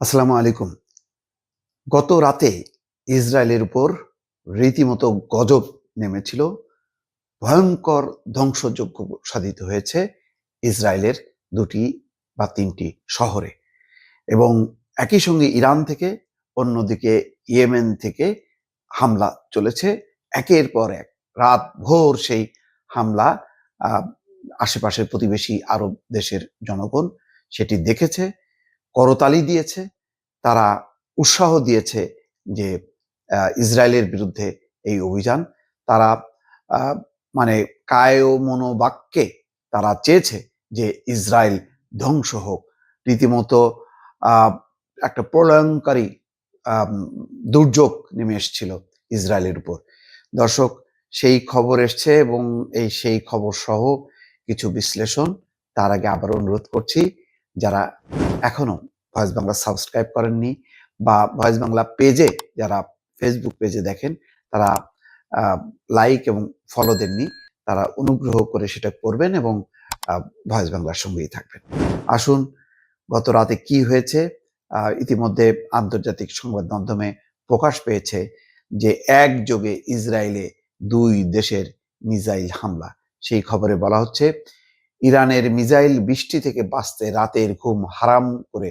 আসসালামু আলাইকুম। গত রাতে ইসরায়েলের উপর রীতিমতো গজব নেমেছিল। ভয়ঙ্কর ধ্বংসযজ্ঞ সাধিত হয়েছে ইসরায়েলের দুটি বা তিনটি শহরে এবং একই সঙ্গে ইরান থেকে অন্যদিকে ইয়েমেন থেকে হামলা চলেছে। একের পর এক রাত ভোর সেই হামলা আশেপাশের প্রতিবেশী আরব দেশের জনগণ সেটি দেখেছে। করতালি দিয়েছে, তারা উৎসাহ দিয়েছে যে ইসরায়েলের বিরুদ্ধে এই অভিযান। তারা মানে কায় ও মনোবাক্যে তারা চেয়েছে যে ইসরায়েল ধ্বংস হোক। রীতিমতো একটা প্রলয়ঙ্কারী দুর্যোগ নেমে এসেছিল ইসরায়েলের উপর। দর্শক, সেই খবর এসছে এবং এই সেই খবর সহ কিছু বিশ্লেষণ তার আগে আবার অনুরোধ করছি, যারা এখনও ভয়েস বাংলা সাবস্ক্রাইব করেননি বা ভয়েস বাংলা পেজে যারা ফেসবুক পেজে দেখেন, তারা লাইক এবং ফলো দেননি, তারা অনুগ্রহ করে সেটা করবেন এবং ভয়েস বাংলার সঙ্গেই থাকবেন। আসুন, গত রাতে কি হয়েছে? ইতিমধ্যে আন্তর্জাতিক সংবাদ মাধ্যমে প্রকাশ পেয়েছে যে একযোগে ইসরায়েলে দুই দেশের মিসাইল হামলা। সেই খবরে বলা হচ্ছে ইরানের মিসাইল বৃষ্টি থেকে বাঁচতে রাতের ঘুম হারাম করে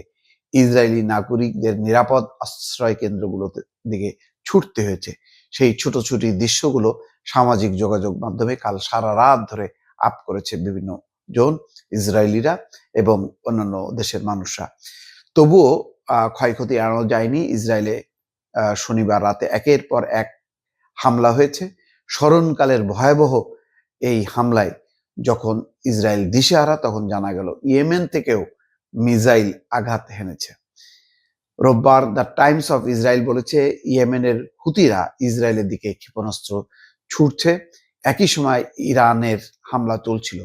ইসরায়েলি নাগরিকদের নিরাপদ আশ্রয় কেন্দ্রগুলোতে দিকে ছুটতে হয়েছে। সেই ছোটছুটি দৃশ্যগুলো সামাজিক যোগাযোগ মাধ্যমে কাল সারা রাত ধরে আপ করেছে বিভিন্ন জন ইসরায়েলিরা এবং অন্যান্য দেশের মানুষরা। তবুও ক্ষয়ক্ষতি এড়ানো যায়নি। ইসরায়েলে শনিবার রাতে একের পর এক হামলা হয়েছে। স্মরণকালের ভয়াবহ এই হামলায় যখন ইসরায়েল দিশেহারা তখন জানা গেল ইয়েমেন থেকেও মিসাইল আঘাত হেনেছে। রোববার দ্য টাইমস অফ ইসরায়েল বলেছে, ইয়েমেনের হুতিরা ইসরায়েলের দিকে ক্ষেপণাস্ত্র ছুটছে একই সময় ইরানের হামলা চলছিল।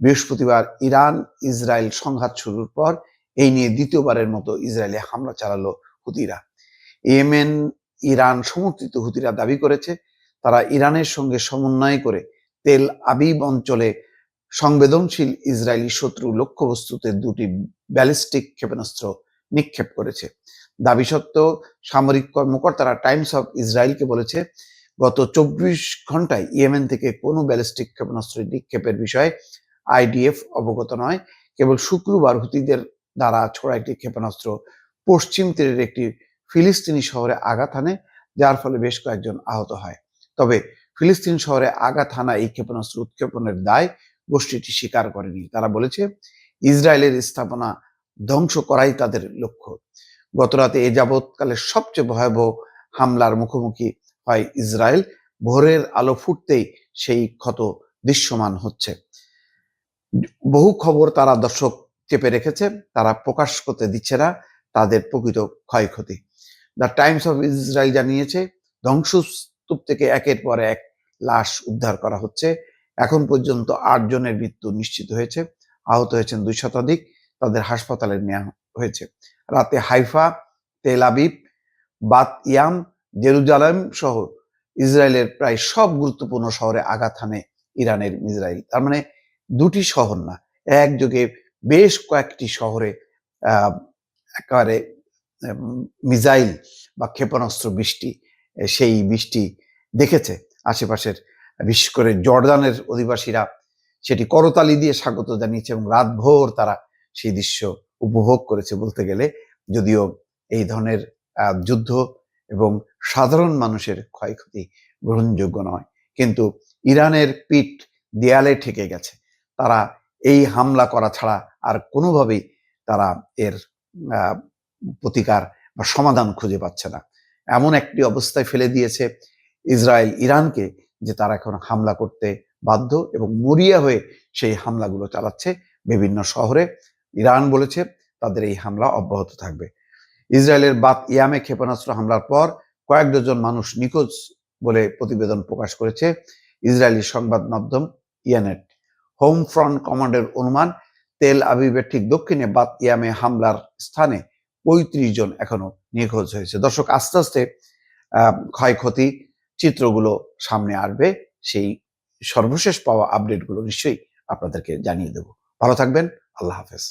বৃহস্পতিবার ইরান ইসরায়েল সংঘাত শুরুর পর এই নিয়ে দ্বিতীয়বারের মতো ইসরায়েলে হামলা চালালো হুতিরা। ইয়েমেন, ইরান সমর্থিত হুতিরা দাবি করেছে, তারা ইরানের সঙ্গে সমন্বয় করে তেল আবিব অঞ্চলে সংবেদনশীল ইসরায়েলি শত্রু লক্ষ্যবস্তুতে দুটি ব্যালিস্টিক ক্ষেপণাস্ত্র নিক্ষেপ করেছে। দাবি সত্ত্বেও সামরিক কর্মকর্তারা টাইমস অফ ইসরায়েলকে বলেছে, গত চব্বিশ ঘন্টায় ইয়েমেন থেকে কোনো ব্যালিস্টিক ক্ষেপণাস্ত্র নিক্ষেপের বিষয়ে আইডিএফ অবগত নয়। কেবল শুক্রবার হুতিদের দ্বারা ছোড়া একটি ক্ষেপণাস্ত্র পশ্চিম তীরের একটি ফিলিস্তিনি শহরে আঘাত হানে, যার ফলে বেশ কয়েকজন আহত হয়। তবে ফিলিস্তিন শহরে আঘাত হানা এই ক্ষেপণাস্ত্র উৎক্ষেপণের দায় গোষ্ঠীটি স্বীকার করেনি। তারা বলেছে, ইসরায়েলের স্থাপনা ধ্বংস করাই তাদের লক্ষ্য। গতরাতে এ যাবৎকালের সবচেয়ে ভয়াবহ হামলার মুখোমুখি হয় ইসরায়েল। ভোরের আলো ফুটতেই সেই ক্ষত দৃশ্যমান হচ্ছে। বহু খবর তারা দর্শক চেপে রেখেছে, তারা প্রকাশ করতে দিচ্ছে না, তাদের প্রকৃত ক্ষয়ক্ষতি। দ্য টাইমস অফ ইসরায়েল জানিয়েছে, ধ্বংসস্তূপ থেকে একের পর এক লাশ উদ্ধার করা হচ্ছে। এখন পর্যন্ত আট জনের মৃত্যু নিশ্চিত হয়েছে, আহত হয়েছেন দুই শতাধিক, তাদের হাসপাতালে নেওয়া হয়েছে। রাতে Haifa, Tel Aviv, Baat yam, Jerusalem সহ ইসরায়েলের প্রায় সব গুরুত্বপূর্ণ শহরে আঘাত হানে ইরানের ইসরায়েল। তার মানে দুটি শহর না, একযোগে বেশ কয়েকটি শহরে একেবারে মিজাইল বা ক্ষেপণাস্ত্র বৃষ্টি, সেই বৃষ্টি দেখেছে আশেপাশের বিশেষ করে জর্দানের অধিবাসীরা সেটি করতালি দিয়ে স্বাগত জানিয়েছে এবং রাতভর তারা সেই দৃশ্য উপভোগ করেছে বলতে গেলে। যদিও এই ধরনের যুদ্ধ এবং সাধারণ মানুষের ক্ষয়ক্ষতি গ্রহণযোগ্য নয়। কিন্তু ইরানের পিঠ দেয়ালে ঠেকে গেছে। তারা এই হামলা করা ছাড়া আর কোনোভাবেই তারা এর প্রতিকার বা সমাধান খুঁজে পাচ্ছে না। এমন একটি অবস্থায় ফেলে দিয়েছে ইসরায়েল ইরানকে যে তারা এখন হামলা করতে বাধ্য এবং মরিয়া হয়ে সেই হামলাগুলো চালাচ্ছে বিভিন্ন শহরে। ইরান বলেছে তাদের এই হামলা অব্যাহত থাকবে। ইসরায়েলের বাত ইয়ামে ক্ষেপণাস্ত্র হামলার পর কয়েক ডজন মানুষ নিখোঁজ বলে প্রতিবেদন প্রকাশ করেছে ইসরায়েলি সংবাদ মাধ্যম ইয়ানেট। হোম ফ্রন্ট কমান্ডের অনুমান, তেল আবিবের ঠিক দক্ষিণে বাত ইয়ামে হামলার স্থানে পঁয়ত্রিশ জন এখনও নিখোঁজ হয়েছে। দর্শক, আস্তে আস্তে ক্ষয়ক্ষতি চিত্রগুলো সামনে আসবে, সেই সর্বশেষ পাওয়া আপডেটগুলো নিশ্চয়ই আপনাদেরকে জানিয়ে দেব। ভালো থাকবেন, আল্লাহ হাফেজ।